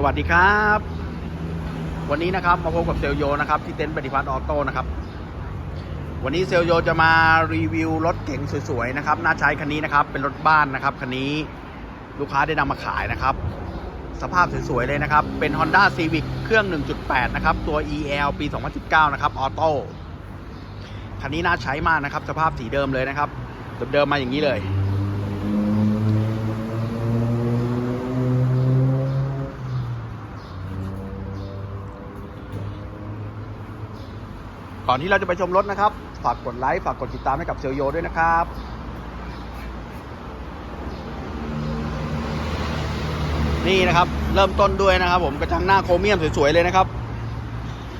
สวัสดีครับ วันนี้นะครับมาพบกับเซลโยนะครับที่เต็นท์ปฏิพัฒน์ออโต้นะครับ วันนี้เซลโยจะมารีวิวรถเก๋งสวยๆนะครับน่าใช้คันนี้นะครับ เป็นรถบ้านนะครับคันนี้ลูกค้าได้นำมาขายนะครับ สภาพสวยๆเลยนะครับ เป็น Honda Civic เครื่อง 1.8 นะครับ ตัว EL ปี 2019 นะครับออโต้คันนี้น่าใช้มากนะครับ สภาพสีเดิมเลยนะครับเดิมๆมาอย่างนี้เลย ก่อนที่เราจะไปชมรถนะครับ ฝากกดไลค์ ฝากกดติดตามให้กับเซลโยด้วยนะครับนี่นะครับ เริ่มต้นด้วยนะครับ ผมกระจังหน้าโครเมียมสวยๆเลยนะครับ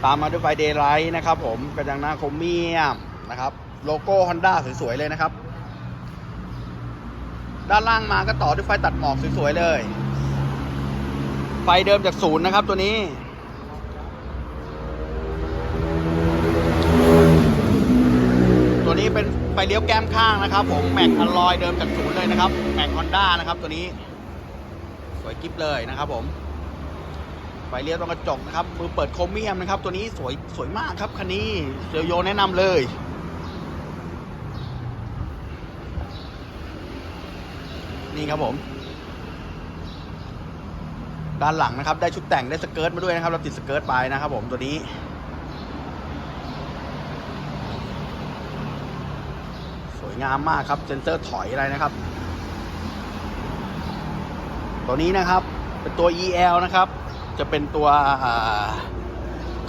ตามมาด้วยไฟเดย์ไลท์นะครับ ผมกระจังหน้าโครเมียมนะครับ โลโก้ Honda สวยๆเลยนะครับ ด้านล่างมาก็ต่อด้วยไฟตัดหมอกสวยๆเลย ไฟเดิมจากศูนย์นะครับตัวนี้ นี้เป็นไฟเลี้ยวแก้มข้างนะครับ ผมแม็กอลลอยเดิมจากศูนย์เลยนะครับแม็กฮอนด้านะครับ ตัวนี้ สวยกิ๊บเลยนะครับผมไฟเลี้ยวตรงกระจกนะครับมือเปิดโครเมียมนะครับ ตัวนี้สวยสวยมากครับคันนี้เซลโยแนะนำเลยนี่ครับผม ด้านหลังนะครับ ได้ชุดแต่งได้สเกิร์ตมาด้วยนะครับ เราติดสเกิร์ตไปนะครับ ผมตัวนี้ สวย งามมากครับเซนเซอร์ถอยอะไรนะครับ ตัวนี้นะครับเป็นตัว EL นะครับ จะเป็นตัว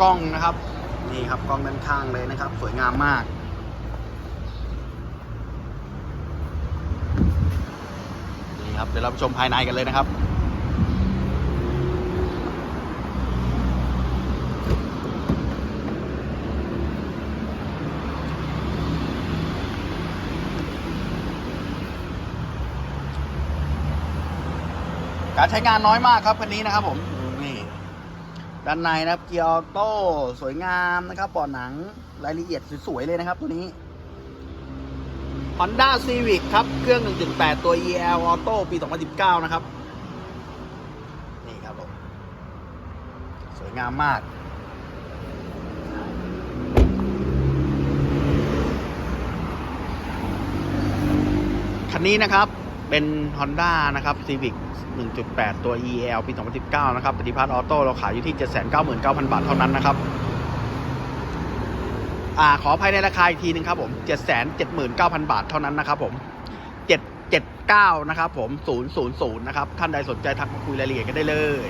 กล้องนะครับ นี่ครับกล้องด้านข้างเลยนะครับ สวยงามมาก นี่ครับเดี๋ยวเราไปชมภายในกันเลยนะครับ การใช้งานน้อยมากครับคันนี้นะครับผมนี่ด้านในนะครับเกียร์ออโต้สวยงามนะครับปอดหนังรายละเอียดสวยๆเลยนะครับ ตัวนี้ Honda Civic ครับ เครื่อง 1.8 ตัว EL Auto ปี 2019 นะครับ นี่ครับผมสวยงามมาก คันนี้นะครับ เป็น Honda นะครับ Civic 1.8 ตัว EL ปี 2019 นะครับ ปฏิพัฒน์ออโต้เราขายอยู่ที่ 799,000 บาทเท่านั้นนะครับอ่าขอภายในราคาอีกทีหนึงครับผม 779,000 บาทเท่านั้นนะครับผม 779 นะครับผม 000 นะครับ ท่านใดสนใจทักมาคุยรายละเอียดกันได้เลย